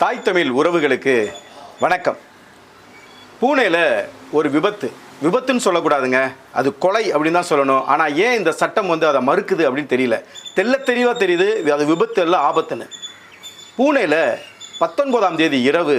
தாய் தமிழ் உறவுகளுக்கு வணக்கம். பூனேல ஒரு விபத்து. விபத்துன்னு சொல்லக்கூடாதுங்க. அது கொலை அப்படின்னு தான் சொல்லணும். ஆனால் ஏன் இந்த சட்டம் வந்து அதை மறுக்குது அப்படின்னு தெரியல. தெல்ல தெளிவாக தெரியுது. அது விபத்து எல்லாம் ஆபத்துன்னு. பூனேல பத்தொன்பதாம் தேதி இரவு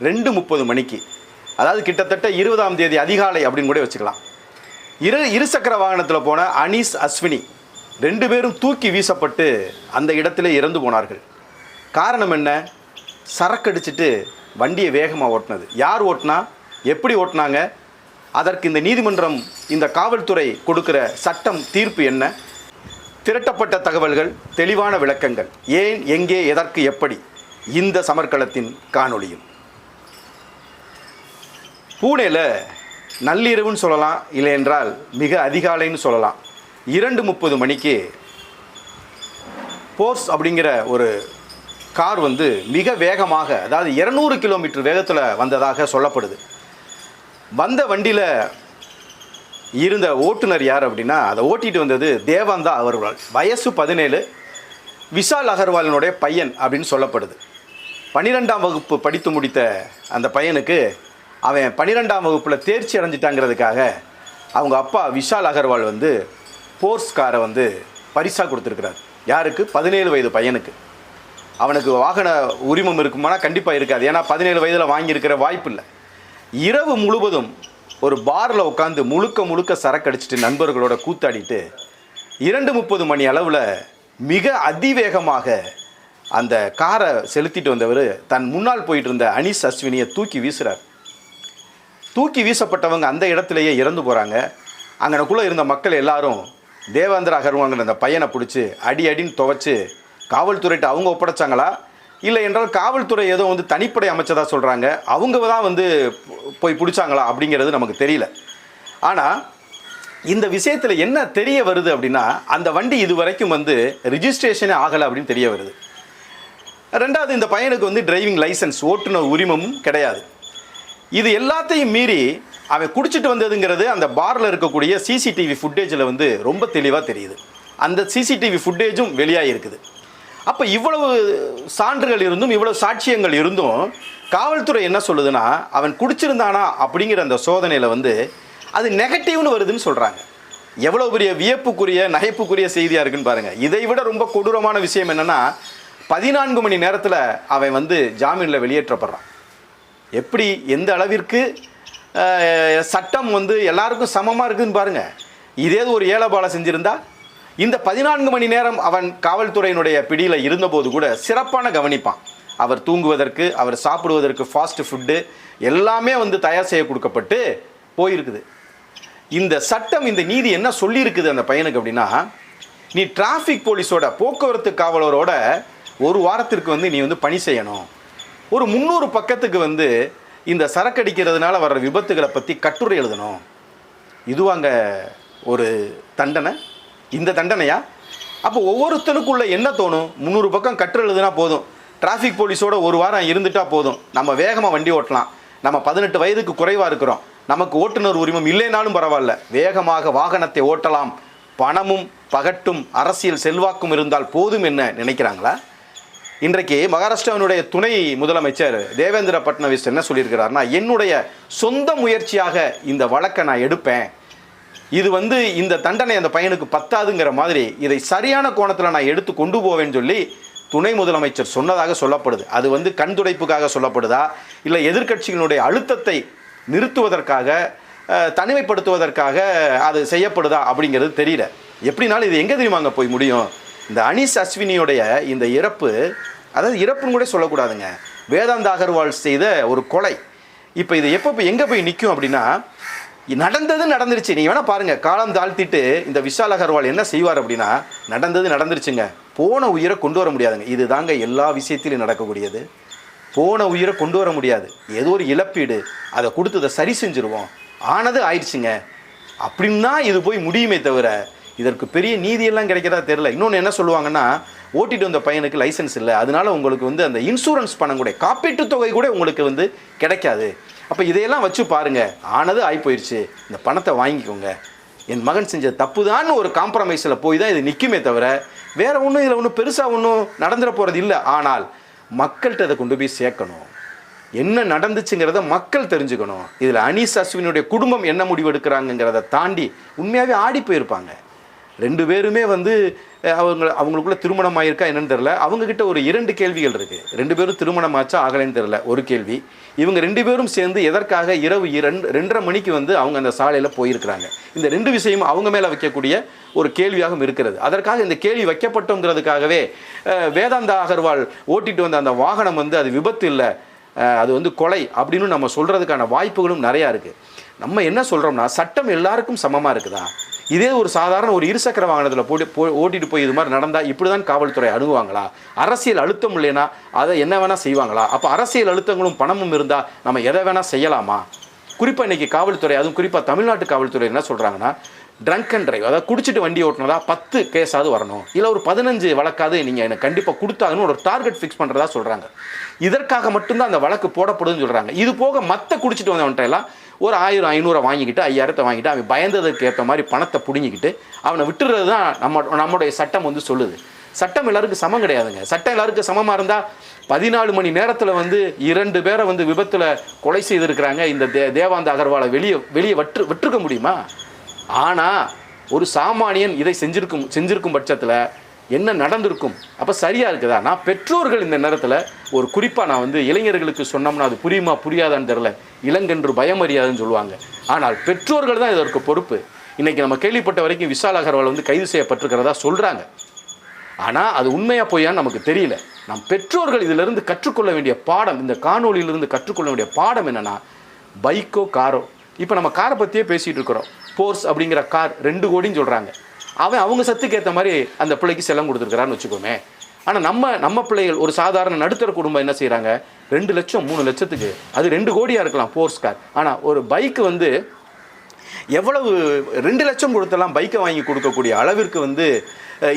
ரெண்டு முப்பது மணிக்கு. அதாவது கிட்டத்தட்ட இருபதாம் தேதி அதிகாலை அப்படின்னு கூட வச்சுக்கலாம். இரு இருசக்கர வாகனத்தில் போன அனீஸ் அஸ்வினி ரெண்டு பேரும் தூக்கி வீசப்பட்டு அந்த இடத்துல இறந்து போனார்கள். காரணம் என்ன? சரக்கடிச்சிட்டு வண்டியை வேகமாக ஓட்டினது. யார் ஓட்டினா? எப்படி ஓட்டினாங்க? அதற்கு இந்த நீதிமன்றம் இந்த காவல்துறை கொடுக்கிற சட்டம் தீர்ப்பு என்ன? திரட்டப்பட்ட தகவல்கள் தெளிவான விளக்கங்கள். ஏன் எங்கே எதற்கு எப்படி? இந்த சமர்க்களத்தின் காணொளியும் பூனேல நள்ளிரவுன்னு சொல்லலாம் இல்லை என்றால் மிக அதிகாலைன்னு சொல்லலாம். இரண்டு முப்பது மணிக்கு போர்ஸ் அப்படிங்கிற ஒரு கார் வந்து மிக வேகமாக அதாவது இரநூறு கிலோமீட்டர் வேகத்தில் வந்ததாக சொல்லப்படுது. வந்த வண்டியில் இருந்த ஓட்டுநர் யார் அப்படின்னா அதை ஓட்டிகிட்டு வந்தது தேவாந்தா அவர்கள். வயசு பதினேழு. விஷால் அகர்வாலினுடைய பையன் அப்படின்னு சொல்லப்படுது. பன்னிரெண்டாம் வகுப்பு படித்து முடித்த அந்த பையனுக்கு அவன் பன்னிரெண்டாம் வகுப்பில் தேர்ச்சி அடைஞ்சிட்டாங்கிறதுக்காக அவங்க அப்பா விஷால் அகர்வால் வந்து போர்ஸ் காரை வந்து பரிசாக கொடுத்துருக்கிறார். யாருக்கு? பதினேழு வயது பையனுக்கு. அவனுக்கு வாகன உரிமம் இருக்குமானா கண்டிப்பாக இருக்காது. ஏன்னா பதினேழு வயதில் வாங்கியிருக்கிற வாய்ப்பு இல்லை. இரவு முழுவதும் ஒரு பாரில் உட்காந்து முழுக்க முழுக்க சரக்கு அடிச்சிட்டு நண்பர்களோட கூத்தாடிட்டு இரண்டு முப்பது மணி அளவில் மிக அதிவேகமாக அந்த காரை செலுத்திட்டு வந்தவர் தன் முன்னால் போயிட்டு இருந்த அனீஸ் அஸ்வினியை தூக்கி வீசுகிறார் தூக்கி வீசப்பட்டவங்க அந்த இடத்துலையே இறந்து போகிறாங்க அங்கனக்குள்ளே இருந்த மக்கள் எல்லாரும் தேவேந்திர அகர்வாங்கிற அந்த பையனை பிடிச்சி அடி அடின்னு துவைச்சி காவல்துறைகிட்ட அவங்க ஒப்படைச்சாங்களா? இல்லை என்றால் காவல்துறை ஏதோ வந்து தனிப்படை அமைச்சதாக சொல்கிறாங்க அவங்க தான் வந்து போய் பிடிச்சாங்களா அப்படிங்கிறது நமக்கு தெரியல. ஆனால் இந்த விஷயத்தில் என்ன தெரிய வருது அப்படின்னா அந்த வண்டி இது வரைக்கும் வந்து ரிஜிஸ்ட்ரேஷனே ஆகலை அப்படின்னு தெரிய வருது. ரெண்டாவது இந்த பையனுக்கு வந்து டிரைவிங் லைசன்ஸ் ஓட்டுநர் உரிமமும் கிடையாது. இது எல்லாத்தையும் மீறி அவன் குடிச்சிட்டு வந்ததுங்கிறது அந்த பாரில் இருக்கக்கூடிய சிசிடிவி ஃபுட்டேஜில் வந்து ரொம்ப தெளிவாக தெரியுது. அந்த சிசிடிவி ஃபுட்டேஜும் வெளியாக இருக்குது. அப்போ இவ்வளவு சான்றுகள் இருந்தும் இவ்வளவு சாட்சியங்கள் இருந்தும் காவல்துறை என்ன சொல்லுதுன்னா அவன் குடிச்சிருந்தானா அப்படிங்கிற அந்த சோதனையில் வந்து அது நெகட்டிவ்னு வருதுன்னு சொல்கிறாங்க எவ்வளோ பெரிய வியப்புக்குரிய நகைப்புக்குரிய செய்தியாக இருக்குன்னு பாருங்கள் இதை விட ரொம்ப கொடூரமான விஷயம் என்னென்னா பதினான்கு மணி நேரத்தில் அவன் வந்து ஜாமீனில் வெளியேற்றப்படுறான். எப்படி எந்த அளவிற்கு சட்டம் வந்து எல்லாருக்கும் சமமாக இருக்குதுன்னு பாருங்கள் இதே ஒரு ஏழபாலை செஞ்சிருந்தா இந்த பதினான்கு மணி நேரம் அவன் காவல்துறையினுடைய பிடியில் இருந்தபோது கூட சிறப்பான கவனிப்பான். அவர் தூங்குவதற்கு அவர் சாப்பிடுவதற்கு ஃபாஸ்ட் ஃபுட்டு எல்லாமே வந்து தயார் செய்ய கொடுக்கப்பட்டு போயிருக்குது. இந்த சட்டம் இந்த நீதி என்ன சொல்லியிருக்குது அந்த பையனுக்கு அப்படின்னா நீ டிராஃபிக் போலீஸோட போக்குவரத்து காவலரோட ஒரு வாரத்திற்கு வந்து நீ வந்து பணி செய்யணும். ஒரு முந்நூறு பக்கத்துக்கு வந்து இந்த சரக்கடிக்கிறதுனால வர்ற விபத்துகளை பற்றி கட்டுரை எழுதணும். இதுவாங்க ஒரு தண்டனை. இந்த தண்டனையா? அப்போ ஒவ்வொருத்தனுக்குள்ள என்ன தோணும்? முந்நூறு பக்கம் கற்று எழுதுனா போதும். டிராஃபிக் போலீஸோட ஒரு வாரம் இருந்துட்டா போதும். நம்ம வேகமாக வண்டி ஓட்டலாம். நம்ம பதினெட்டு வயதுக்கு குறைவாக இருக்கிறோம். நமக்கு ஓட்டுநர் உரிமம் இல்லைனாலும் பரவாயில்ல. வேகமாக வாகனத்தை ஓட்டலாம். பணமும் பகட்டும் அரசியல் செல்வாக்கும் இருந்தால் போதும் என்ன நினைக்கிறாங்களா? இன்றைக்கு மகாராஷ்டிராவினுடைய துணை முதலமைச்சர் தேவேந்திர பட்னவிஸ் என்ன சொல்லியிருக்கிறார்னா என்னுடைய சொந்த முயற்சியாக இந்த வழக்கை நான் எடுப்பேன். இது வந்து இந்த தண்டனை அந்த பையனுக்கு பத்தாதுங்கிற மாதிரி இதை சரியான கோணத்தில் நான் எடுத்து கொண்டு போவேன்னு சொல்லி துணை முதலமைச்சர் சொன்னதாக சொல்லப்படுது. அது வந்து கண் துடைப்புக்காக சொல்லப்படுதா? இல்லை எதிர்கட்சிகளுடைய அழுத்தத்தை நிறுத்துவதற்காக தனிமைப்படுத்துவதற்காக அது செய்யப்படுதா அப்படிங்கிறது தெரியல. எப்படினாலும் இது எங்கே தெரியுமாங்க போய் முடியும்? இந்த அனீஸ் அஸ்வினியுடைய இந்த இறப்பு அதாவது இறப்புன்னு கூட சொல்லக்கூடாதுங்க. வேதாந்த அகர்வால் செய்த ஒரு கொலை. இப்போ இது எப்போ போய் எங்கே போய் நிற்கும் அப்படின்னா நடந்தது நடந்துருச்சு. நீ வேணால் பாருங்கள் காலம் தாழ்த்திட்டு இந்த விஷால் அகர்வால் என்ன செய்வார் அப்படின்னா நடந்தது நடந்துருச்சுங்க. போன உயிரை கொண்டு வர முடியாதுங்க. இது தாங்க எல்லா விஷயத்திலும் நடக்கக்கூடியது. போன உயிரை கொண்டு வர முடியாது. ஏதோ ஒரு இழப்பீடு. அதை கொடுத்து அதை சரி செஞ்சுருவோம். ஆனது ஆயிடுச்சுங்க. அப்படின்னா இது போய் முடியுமே தவிர இதற்கு பெரிய நீதியெல்லாம் கிடைக்கிறதா தெரில இன்னொன்று என்ன சொல்லுவாங்கன்னா ஓட்டிட்டு வந்த பையனுக்கு லைசன்ஸ் இல்லை. அதனால உங்களுக்கு வந்து அந்த இன்சூரன்ஸ் பணம் கூட காப்பீட்டுத் தொகை கூட உங்களுக்கு வந்து கிடைக்காது. அப்போ இதையெல்லாம் வச்சு பாருங்கள் ஆனது ஆகிப்போயிடுச்சு இந்த பணத்தை வாங்கிக்கோங்க. என் மகன் செஞ்ச தப்பு தான் ஒரு காம்ப்ரமைஸில் போய் தான் இது நிற்குமே தவிர வேறு ஒன்றும் இதில் ஒன்றும் பெருசாக ஒன்றும் நடந்துட போகிறது இல்லை. ஆனால் மக்கள்கிட்ட அதை கொண்டு போய் சேர்க்கணும். என்ன நடந்துச்சுங்கிறத மக்கள் தெரிஞ்சுக்கணும். இதில் அனீஸ் அஸ்வினுடைய குடும்பம் என்ன முடிவு எடுக்கிறாங்கங்கிறத தாண்டி உண்மையாகவே ஆடி போயிருப்பாங்க. ரெண்டு பேருமே வந்து அவங்க அவங்களுக்குள்ள திருமணம் ஆயிருக்கா என்னன்னு தெரில அவங்கக்கிட்ட ஒரு இரண்டு கேள்விகள் இருக்குது ரெண்டு பேரும் திருமணம் ஆச்சா ஆகலைன்னு தெரில ஒரு கேள்வி. இவங்க ரெண்டு பேரும் சேர்ந்து எதற்காக இரவு இரண்டு ரெண்டரை மணிக்கு வந்து அவங்க அந்த சாலையில் போயிருக்கிறாங்க. இந்த ரெண்டு விஷயமும் அவங்க மேலே வைக்கக்கூடிய ஒரு கேள்வியாகவும் இருக்கிறது. அதற்காக இந்த கேள்வி வைக்கப்பட்டோங்கிறதுக்காகவே வேதாந்தா அகர்வால் ஓட்டிட்டு வந்த அந்த வாகனம் வந்து அது விபத்து இல்லை அது வந்து கொலை அப்படின்னு நம்ம சொல்கிறதுக்கான வாய்ப்புகளும் நிறையா இருக்குது நம்ம என்ன சொல்கிறோம்னா சட்டம் எல்லாருக்கும் சமமாக இருக்குதா? இதே ஒரு சாதாரண ஒரு இருசக்கர வாகனத்தில் போட்டு போ ஓட்டிட்டு போய் இது மாதிரி நடந்தால் இப்படி தான் காவல்துறை அணுகுவாங்களா? அரசியல் அழுத்தம் இல்லைன்னா அதை என்ன வேணால் செய்வாங்களா? அப்போ அரசியல் அழுத்தங்களும் பணமும் இருந்தால் நம்ம எதை வேணால் செய்யலாமா? குறிப்பாக இன்றைக்கி காவல்துறை அதுவும் குறிப்பாக தமிழ்நாட்டு காவல்துறை என்ன சொல்கிறாங்கன்னா ட்ரங்க் அண்ட் ட்ரைவ் அதாவது குடிச்சிட்டு வண்டி ஓட்டினதா பத்து கேஸாவது வரணும். இல்லை ஒரு பதினஞ்சு வழக்காவது நீங்கள் எனக்கு கண்டிப்பாக கொடுத்தாங்கன்னு ஒரு டார்கெட் ஃபிக்ஸ் பண்ணுறதா சொல்கிறாங்க இதற்காக மட்டும்தான் அந்த வழக்கு போடப்படுதுன்னு சொல்கிறாங்க இது போக மற்ற குடிச்சிட்டு வந்தவன்ட்ட எல்லாம் ஒரு ஆயிரம் ஐநூறை வாங்கிக்கிட்டு ஐயாயிரத்தை வாங்கிட்டு அவன் பயந்ததுக்கு ஏற்ற மாதிரி பணத்தை பிடுங்கிக்கிட்டு அவனை விட்டுறது தான் நம்ம நம்முடைய சட்டம் வந்து சொல்லுது. சட்டம் எல்லாருக்கும் சமம் கிடையாதுங்க. சட்டம் எல்லாருக்கும் சமமாக இருந்தால் பதினாலு மணி நேரத்தில் வந்து இரண்டு பேரை வந்து விபத்தில் கொலை செய்திருக்கிறாங்க. இந்த தே தேவாந்த அகர்வாலை வெளியே வெளியே வற்று விட்டுருக்க முடியுமா? ஆனால் ஒரு சாமானியன் இதை செஞ்சிருக்கும் செஞ்சிருக்கும் பட்சத்தில் என்ன நடந்திருக்கும்? அப்போ சரியாக இருக்குதா? நான் பெற்றோர்கள் இந்த நேரத்தில் ஒரு குறிப்பாக நான் வந்து இளைஞர்களுக்கு சொன்னோம்னா அது புரியுமா புரியாதான்னு தெரில இளங்கன்று பயம் அறியாதுன்னு சொல்லுவாங்க. ஆனால் பெற்றோர்கள் தான் இதற்கு பொறுப்பு. இன்றைக்கி நம்ம கேள்விப்பட்ட வரைக்கும் விஷால் அகர்வால் வந்து கைது செய்யப்பட்டிருக்கிறதா சொல்கிறாங்க ஆனால் அது உண்மையாக பொய்யான்னு நமக்கு தெரியல. நம் பெற்றோர்கள் இதிலிருந்து கற்றுக்கொள்ள வேண்டிய பாடம் இந்த காணொளியிலிருந்து கற்றுக்கொள்ள வேண்டிய பாடம் என்னென்னா பைக்கோ காரோ. இப்போ நம்ம காரை பற்றியே பேசிகிட்டு இருக்கிறோம். போர்ஸ் அப்படிங்கிற கார் ரெண்டு கோடின்னு சொல்கிறாங்க அவன் அவங்க சத்துக்கு ஏற்ற மாதிரி அந்த பிள்ளைக்கு செல்லம் கொடுத்துருக்குறான்னு வச்சுக்கோமே. ஆனால் நம்ம நம்ம பிள்ளைகள் ஒரு சாதாரண நடுத்தர குடும்பம் என்ன செய்கிறாங்க ரெண்டு லட்சம் மூணு லட்சத்துக்கு. அது ரெண்டு கோடியாக இருக்கலாம் ஃபோர்ஸ் கார். ஆனால் ஒரு பைக்கு வந்து எவ்வளவு ரெண்டு லட்சம் கொடுத்தெல்லாம் பைக்கை வாங்கி கொடுக்கக்கூடிய அளவிற்கு வந்து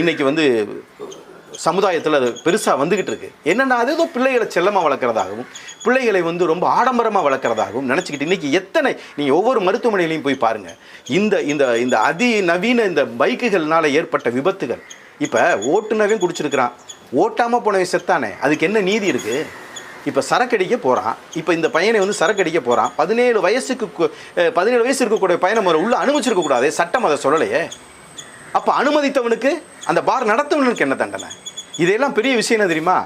இன்றைக்கி வந்து சமுதாயத்தில் அது பெருசாக வந்துக்கிட்டு இருக்கு என்னென்னா அது ஏதோ பிள்ளைகளை செல்லமாக வளர்க்குறதாகவும் பிள்ளைகளை வந்து ரொம்ப ஆடம்பரமாக வளர்க்குறதாகவும் நினச்சிக்கிட்டு இன்றைக்கி எத்தனை நீங்கள் ஒவ்வொரு மருத்துவமனையிலையும் போய் பாருங்கள் இந்த இந்த இந்த அதிநவீன இந்த பைக்குகள்னால ஏற்பட்ட விபத்துகள். இப்போ ஓட்டுனவன் குடிச்சிருக்கிறான். ஓட்டாமல் போனவன் செத்தானே. அதுக்கு என்ன நீதி இருக்குது இப்போ சரக்கடிக்க போகிறான் இப்போ இந்த பையனை வந்து சரக்கடிக்க போகிறான் பதினேழு வயசுக்கு பதினேழு வயசு இருக்கக்கூடிய பையனை முறை உள்ள அனுமதிச்சிருக்கக்கூடாது சட்டம் அதை சொல்லலையே. அப்போ அனுமதித்தவனுக்கு அந்த பார் நடத்தவனுக்கு என்ன தண்டனை? இதெல்லாம் பெரிய விஷயம் என்ன தெரியுமா?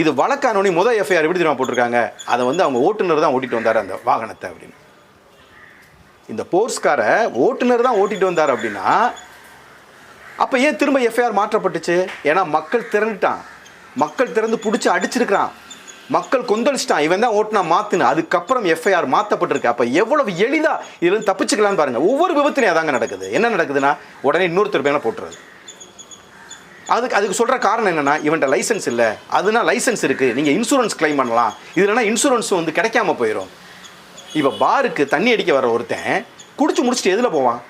இது வழக்கானோனி முதல் எஃப்ஐஆர் எப்படி தெரியுமா போட்டிருக்காங்க? அதை வந்து அவங்க ஓட்டுநர் தான் ஓட்டிட்டு வந்தார் அந்த வாகனத்தை அப்படின்னு. இந்த போர்ஸ்காரை ஓட்டுநர் தான் ஓட்டிட்டு வந்தார் அப்படின்னா அப்போ ஏன் திரும்ப எஃப்ஐஆர் மாற்றப்பட்டுச்சு? ஏன்னா மக்கள் திரண்டுட்டான். மக்கள் திறந்து பிடிச்சி அடிச்சிருக்கிறான். மக்கள் கொந்தளிச்சிட்டான். இவன் தான் ஓட்டுனா மாத்துன்னு. அதுக்கப்புறம் எஃப்ஐஆர் மாற்றப்பட்டிருக்கு அப்போ எவ்வளவு எளிதாக இதுலேருந்து தப்பிச்சுக்கலாம்னு பாருங்க. ஒவ்வொரு விபத்துலையும் அதாங்க நடக்குது. என்ன நடக்குதுன்னா உடனே இன்னொருத்தர் மேலே போட்டுறது. அதுக்கு அதுக்கு சொல்கிற காரணம் என்னென்னா இவன்ட்ட லைசன்ஸ் இல்லை. அதுனா லைசன்ஸ் இருக்குது நீங்கள் இன்சூரன்ஸ் க்ளைம் பண்ணலாம். இதுலனா இன்சூரன்ஸும் வந்து கிடைக்காம போயிடும் இப்போ பாருக்கு தண்ணி அடிக்க வர ஒருத்தன் குடிச்சு முடிச்சுட்டு எதில் போவான்?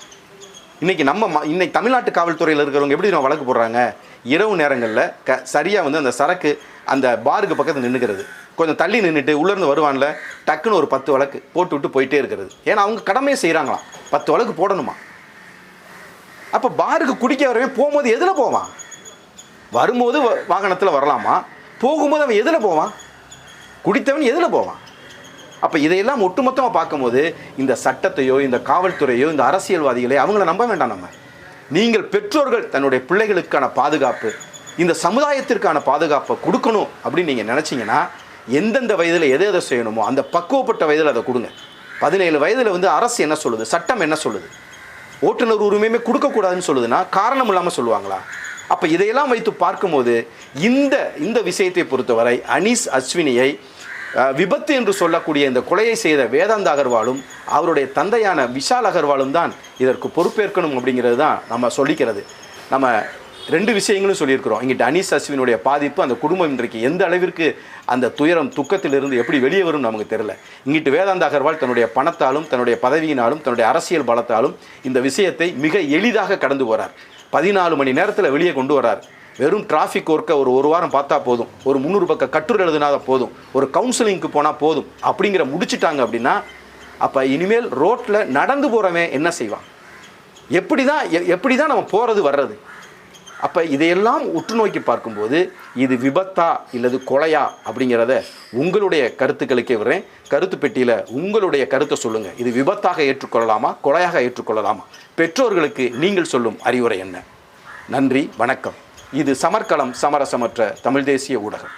இன்றைக்கி நம்ம இன்னைக்கு தமிழ்நாட்டு காவல்துறையில் இருக்கிறவங்க எப்படி நம்ம வழக்கு போடுறாங்க? இரவு நேரங்களில் க சரியாக வந்து அந்த சரக்கு அந்த பாருக்கு பக்கத்தில் நின்றுக்கிறது கொஞ்சம் தள்ளி நின்றுட்டு உள்ளேருந்து வருவான்ல டக்குன்னு ஒரு பத்து வழக்கு போட்டு விட்டு போயிட்டே இருக்கிறது. ஏன்னா அவங்க கடமையை செய்கிறாங்களாம் பத்து வழக்கு போடணுமா? அப்போ பாருக்கு குடிக்க வரவே போகும்போது எதில் போவான்? வரும்போது வாகனத்தில் வரலாமா? போகும்போது அவன் எதில் போவான்? குடித்தவன் எதில் போவான்? அப்போ இதையெல்லாம் ஒட்டுமொத்தமாக பார்க்கும்போது இந்த சட்டத்தையோ இந்த காவல்துறையோ இந்த அரசியல்வாதிகளை அவங்கள நம்ப வேண்டாம் நம்ம. நீங்கள் பெற்றோர்கள் தன்னுடைய பிள்ளைகளுக்கான பாதுகாப்பு இந்த சமுதாயத்திற்கான பாதுகாப்பை கொடுக்கணும் அப்படின்னு நீங்கள் நினச்சிங்கன்னா எந்தெந்த வயதில் எதை எதை செய்யணுமோ அந்த பக்குவப்பட்ட வயதில் அதை கொடுங்க. பதினேழு வயதில் வந்து அரசு என்ன சொல்லுது? சட்டம் என்ன சொல்லுது? ஓட்டுநர் உரிமையுமே கொடுக்கக்கூடாதுன்னு சொல்லுதுன்னா காரணம் இல்லாமல் சொல்லுவாங்களா? அப்போ இதையெல்லாம் வைத்து பார்க்கும்போது இந்த இந்த விஷயத்தை பொறுத்தவரை அனீஸ் அஸ்வினியை விபத்து என்று சொல்லக்கூடிய இந்த கொலையை செய்த வேதாந்த அகர்வாலும் அவருடைய தந்தையான விஷால் அகர்வாலும் தான் இதற்கு பொறுப்பேற்கணும் அப்படிங்கிறது தான் நம்ம சொல்லிக்கிறது. நம்ம ரெண்டு விஷயங்களும் சொல்லியிருக்கிறோம். இங்கே டனிஷ் அஸ்வினுடைய பாதிப்பு அந்த குடும்பம் இன்றைக்கு எந்த அளவிற்கு அந்த துயரம் துக்கத்திலிருந்து எப்படி வெளியே வரும் நமக்கு தெரியல. இங்கிட்டு வேதாந்த அகர்வால் தன்னுடைய பணத்தாலும் தன்னுடைய பதவியினாலும் தன்னுடைய அரசியல் பலத்தாலும் இந்த விஷயத்தை மிக எளிதாக கடந்து போகிறார் பதினாலு மணி நேரத்தில் வெளியே கொண்டு வரார் வெறும் டிராஃபிக் ஒர்க்கை ஒரு ஒரு வாரம் பார்த்தா போதும். ஒரு முந்நூறு பக்கம் கட்டுரை எழுதினா போதும். ஒரு கவுன்சிலிங்க்கு போனால் போதும். அப்படிங்கிற முடிச்சிட்டாங்க அப்படின்னா அப்போ இனிமேல் ரோட்டில் நடந்து போகிறவன் என்ன செய்வான்? எப்படி தான் எ- எப்படி தான் நம்ம போகிறது வர்றது? அப்போ இதையெல்லாம் உற்று நோக்கி பார்க்கும்போது இது விபத்தா இல்லது கொலையா அப்படிங்கிறத உங்களுடைய கருத்துக்களுக்கே விடுறேன். கருத்து பெட்டியில் உங்களுடைய கருத்தை சொல்லுங்கள் இது விபத்தாக ஏற்றுக்கொள்ளலாமா கொலையாக ஏற்றுக்கொள்ளலாமா? பெற்றோர்களுக்கு நீங்கள் சொல்லும் அறிவுரை என்ன? நன்றி வணக்கம். இது சமர்க்களம் சமரசமற்ற தமிழ் தேசிய ஊடகம்.